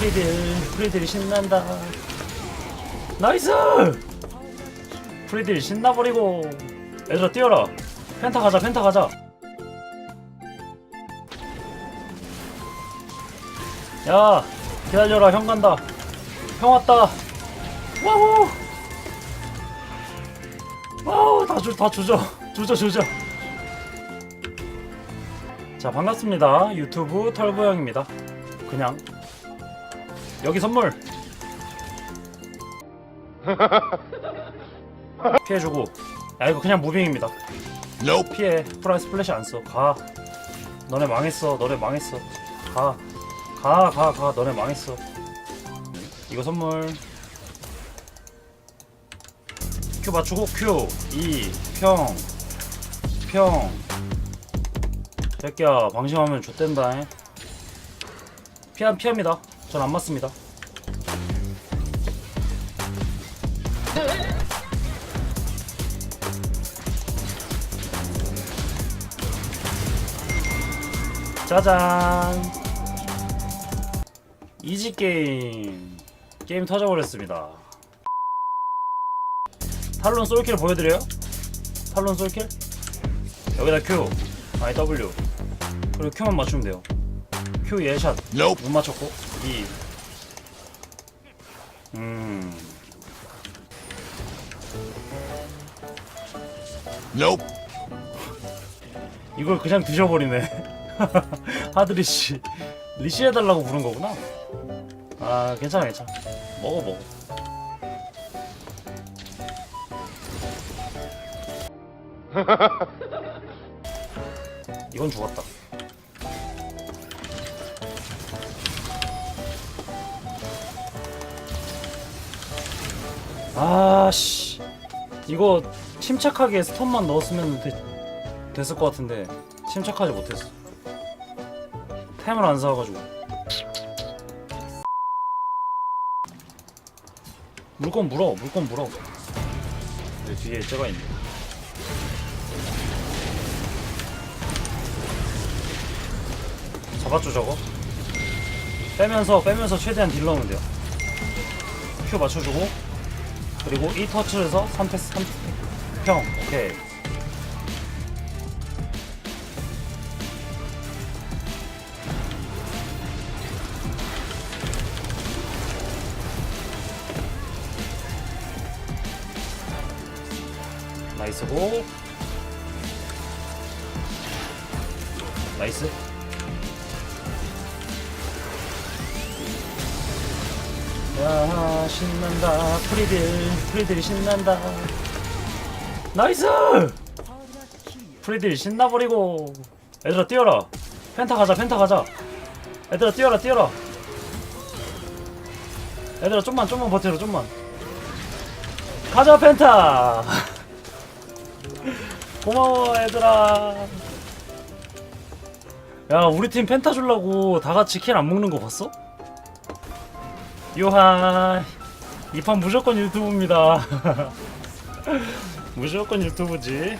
프리딜 프리딜 신난다. 나이스! 프리딜 신나버리고 얘들아 뛰어라. 펜타 가자 펜타 가자. 야 기다려라 형 간다. 형 왔다. 와우! 와우 다, 주, 다 주저 주저 주저 자 반갑습니다. 유튜브 털보영입니다. 그냥 여기 선물. 피해주고. 야 이거 그냥 무빙입니다. Nope. 피해. 프라이 스 플래시 안써가. 너네 망했어. 너네 망했어. 가. 가 가 가. 너네 망했어. 이거 선물. 큐 맞추고 큐2 평. 평. 새끼야 방심하면 좆된다 피한 피합니다 전 안 맞습니다. 짜잔. 이지 게임. 게임 터져버렸습니다. 탈론 솔킬 보여드려요? 탈론 솔킬? 여기다 Q 아니 W. 그리고 Q만 맞추면 돼요 Q 예샷. Nope. 못 맞췄고. 2 음... Nope. 이걸 그냥 드셔버리네. 하드리씨. 리시 해달라고 부른 거구나. 아 괜찮아 괜찮아. 먹어 먹어. 이건 죽었다 아씨. 이거 침착하게 스톤만 넣었으면 되, 됐을 것 같은데 침착하지 못했어. 템을 안 사가지고. 물건 물어 물건 물어. 내 뒤에 쟤가 있네. 잡았죠 저거? 빼면서 빼면서 최대한 딜 넣으면 돼요. 큐 맞춰주고 그리고 이 터치에서 3패스 3평 오케이. 나이스고. 나이스 야 신난다. 프리딜 프리딜 신난다. 나이스! 프리딜 신나버리고. 얘들아 뛰어라. 펜타 가자 펜타 가자. 얘들아 뛰어라 뛰어라. 얘들아 좀만 좀만 버텨라 좀만. 가자 펜타! 고마워 얘들아. 야 우리 팀 펜타 주려고 다 같이 킬 안 먹는 거 봤어? 요하 이. 판 무조건 유튜브입니다. 무조건 유튜브지.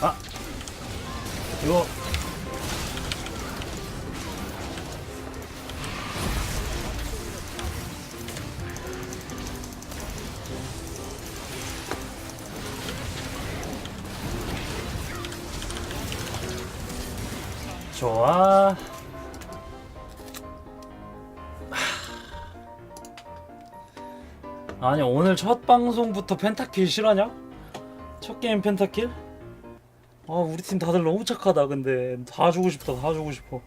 아 이거. 좋아 아니 오늘 첫 방송부터 펜타킬 실화냐? 첫 게임 펜타킬? 아 우리 팀 다들 너무 착하다 근데 다 주고 싶다 다 주고 싶어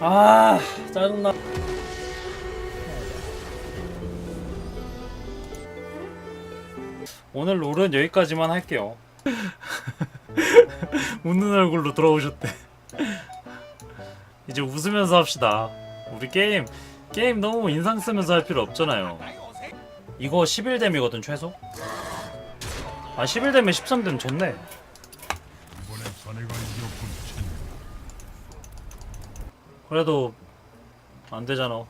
아 짜증나 오늘 롤은 여기까지만 할게요 웃는 얼굴로 돌아오셨대. 이제 웃으면서 합시다. 우리 게임 게임 너무 인상 쓰면서 할 필요 없잖아요. 이거 11뎀이거든 최소. 아 11뎀에 13뎀 좋네. 그래도 안 되잖아.